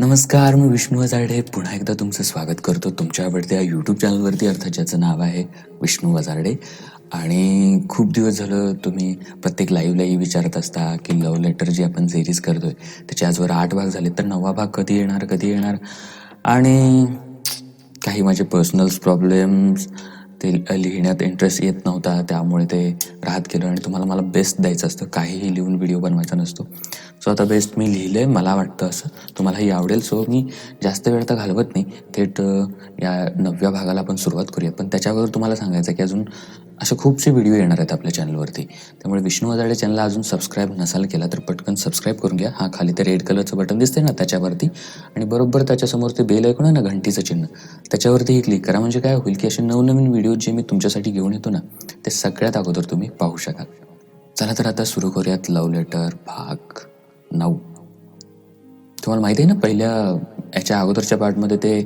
नमस्कार मी विष्णू वजारडे पुन्हा एकदा तुमचं स्वागत करतो तुमच्या आवडत्या यूट्यूब चॅनलवरती अर्थात ज्याचं नाव आहे विष्णू वजारडे आणि खूप दिवस झालं तुम्ही प्रत्येक लाईव्हलाही विचारत असता की लव्ह लेटर जी आपण सिरीज करतोय त्याचे आजवर आठ भाग झाले. तर नवा भाग कधी येणार कधी येणार? आणि काही माझे पर्सनल्स प्रॉब्लेम्स ते लिहिण्यात इंटरेस्ट येत नव्हता. त्यामुळे ते राहत गेलं आणि तुम्हाला मला बेस्ट द्यायचं असतं. काहीही लिहून व्हिडिओ बनवायचा नसतो. सो आता बेस्ट मी लिहिलं. आहे मला वाटतं असं. तुम्हालाही आवडेल. सो मी जास्त वेळ तर घालवत नाही. थेट या नवव्या भागाला आपण सुरुवात करूयात पण त्याच्यावर तुम्हाला सांगायचं आहे की अजून असे खूपसे व्हिडिओ येणार आहेत आपल्या चॅनलवरती त्यामुळे विष्णू वजाडे चॅनलला अजून सबस्क्राईब नसाल केला तर पटकन सबस्क्राईब करून घ्या. हा खाली ते रेड कलरचं बटन दिसते ना त्याच्यावरती. आणि बरोबर त्याच्यासमोर ते बेल ऐकून आहे ना घंटीचं चिन्ह. त्याच्यावरतीही क्लिक करा. म्हणजे काय होईल की असे नवनवीन व्हिडिओ जे मी तुमच्यासाठी घेऊन येतो ना ते सगळ्यात अगोदर तुम्ही पाहू शकाल. चला तर आता सुरू करूयात. लव्ह लेटर भाग नऊ. तुम्हाला माहिती आहे ना पहिल्या याच्या अगोदरच्या पार्टमध्ये ते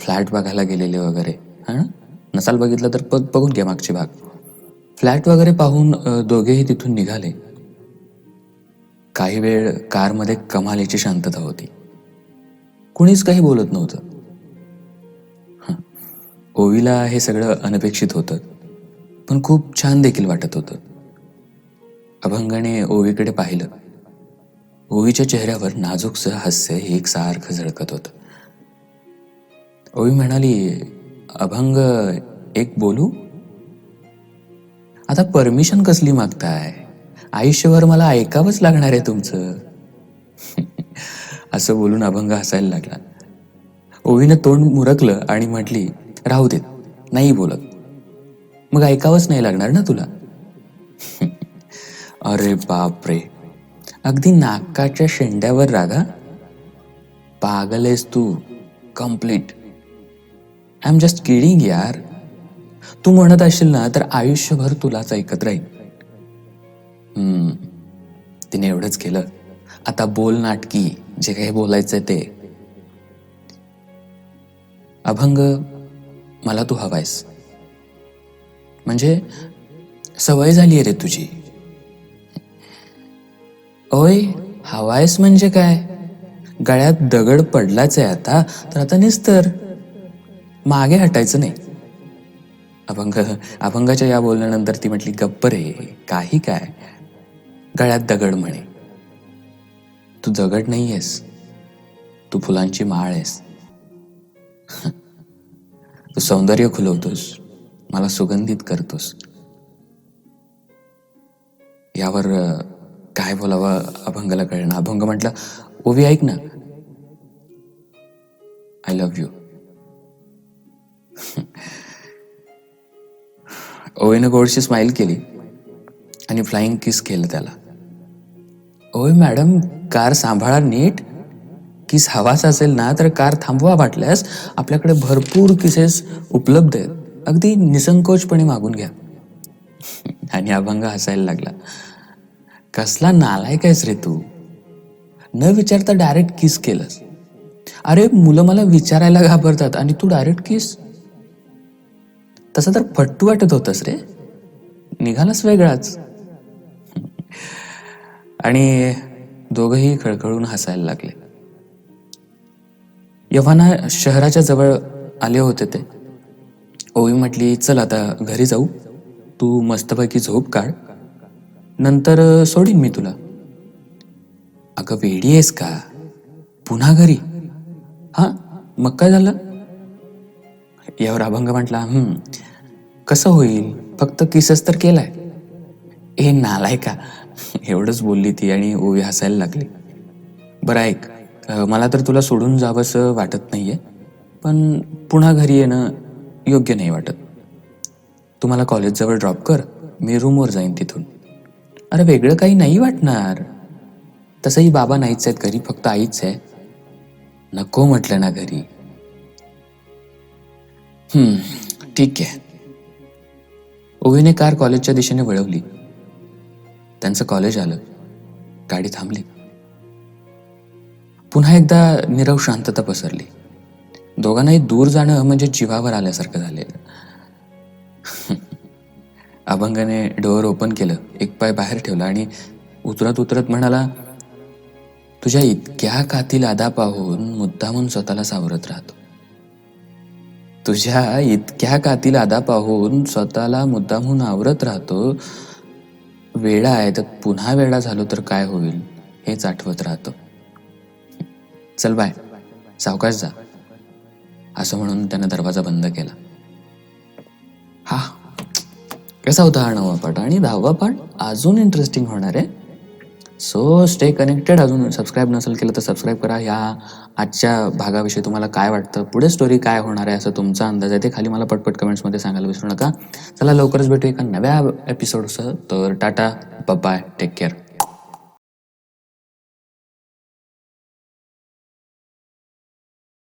फ्लॅट बघायला गेलेले वगैरे हां ना? नसाल बघितलं तर बघ बघून घ्या मागची भाग. फ्लॅट वगैरे पाहून दोघेही तिथून निघाले. काही वेळ कारमध्ये कमालीची शांतता होती. कुणीच काही बोलत नव्हतं. ओवीला हे सगळं अनपेक्षित होतं पण खूप छान देखील वाटत होतं. अभंगाने ओवीकडे पाहिलं. ओवीच्या चेहऱ्यावर नाजूकसं हास्य एक सारखं झळकत होतं. ओवी म्हणाली अभंग एक बोलू? आता परमिशन कसली मागताय? आयुष्यभर मला ऐकावंच लागणार आहे तुमचं. असं बोलून अभंग हसायला लागला. ओवीनं तोंड मुरकलं आणि म्हटली राहू देत नाही बोलत. मग ऐकावंच नाही लागणार ना तुला? अरे बाप रे अगदी नाकाच्या शेंड्यावर रागा? पागल आहेस तू complete I am just kidding यार. तू म्हणत असशील ना तर आयुष्यभर तुलाच ऐकत राहील हम्म. तिने एवढंच केलं. आता बोल नाटकी जे काही बोलायचंय ते. अभंग मला तू हवायस. म्हणजे सवय झाली आहे रे तुझी. ओय हवायस म्हणजे काय? गळ्यात दगड पडलाच आहे आता तर आता निस्तर. मागे हटायचं नाही. अभंग अभंगाच्या या बोलण्यानंतर ती म्हटली गप्प रे काही काय? गळ्यात दगड म्हणे. तू दगड नाही आहेस तू फुलांची माळ आहेस. तू सौंदर्य खुलवतोस. मला सुगंधित करतोस. यावर काय बोलावं अभंगाला कळणं अभंग म्हटलं ओवी ऐक ना. आय लव्ह यू ओवीनं गोडशी स्माईल केली आणि फ्लाइंग किस केलं त्याला. ओय मॅडम कार सांभाळा नीट. किस हवाच असेल ना तर कार थांबवा वाटल्यास आपल्याकडे भरपूर किसेस उपलब्ध आहेत. अगदी निसंकोचपणे मागून घ्या. आणि अभंग हसायला लागला. कसला नालायक आहेस रे तू. न विचारता डायरेक्ट किस केलंस. अरे मुलं मला विचारायला घाबरतात आणि तू डायरेक्ट किस तसं तर फट्टू वाटत होतस रे. निघालास वेगळाच. आणि दोघंही खळखळून हसायला लागले. यव्हाना शहराच्या जवळ आले होते ते. ओवी म्हटली चल आता घरी जाऊ. तू मस्तपैकी झोप काढ. नंतर सोडीन मी तुला. अगं वेडी आहेस का? पुन्हा घरी. हा? मग काय झालं? यावर अभंग म्हटला हम्म कसं होईल? फक्त किसच तर केलाय. ए नालाय का एवढंच बोलली ती आणि ओवी हसायला लागली. बरं ऐक मला तर तुला सोडून जावंसं वाटत नाहीये पण पुन्हा घरी येणं योग्य नाही वाटत. तू मला कॉलेजजवळ ड्रॉप कर मी रूमवर जाईन तिथून. अरे वेगळं काही नाही वाटणार. तसंही बाबा नाहीच आहेत घरी फक्त आईच आहे. नको म्हटलं ना घरी. ठीक आहे. ओवीने कार कॉलेजच्या दिशेने वळवली. त्यांचं कॉलेज आलं. गाडी थांबली. पुन्हा एकदा निरव शांतता पसरली. दोघांनाही दूर जाणं म्हणजे जीवावर आल्यासारखं झालेलं अभंगाने डोअर ओपन केलं एक पाय बाहेर ठेवला आणि उतरत उतरत म्हणाला तुझ्या इतक्या कातील आदा पाहून मुद्दामून स्वतःला सावरत राहतो. तुझ्या इतक्या कातील आदा पाहून स्वतःला मुद्दामहून आवरत राहतो. वेडा आहे तर पुन्हा वेडा झालो तर काय होईल हेच आठवत राहतो. चल बाय सावकाश जा. असं म्हणून त्यानं दरवाजा बंद केला. हा कसा होता हा नवा पाठ? आणि दहावा पाठ अजून इंटरेस्टिंग होणार आहे. सो स्टे कनेक्टेड अजून सबस्क्राईब नसेल केलं तर सबस्क्राईब करा. ह्या आजच्या भागाविषयी तुम्हाला काय वाटतं? पुढे स्टोरी काय होणार आहे असं तुमचा अंदाज आहे ते खाली मला पटपट कमेंट्समध्ये सांगायला विसरू नका. चला लवकरच भेटू एका नव्या एपिसोडसह तर टाटा बाय टेक केअर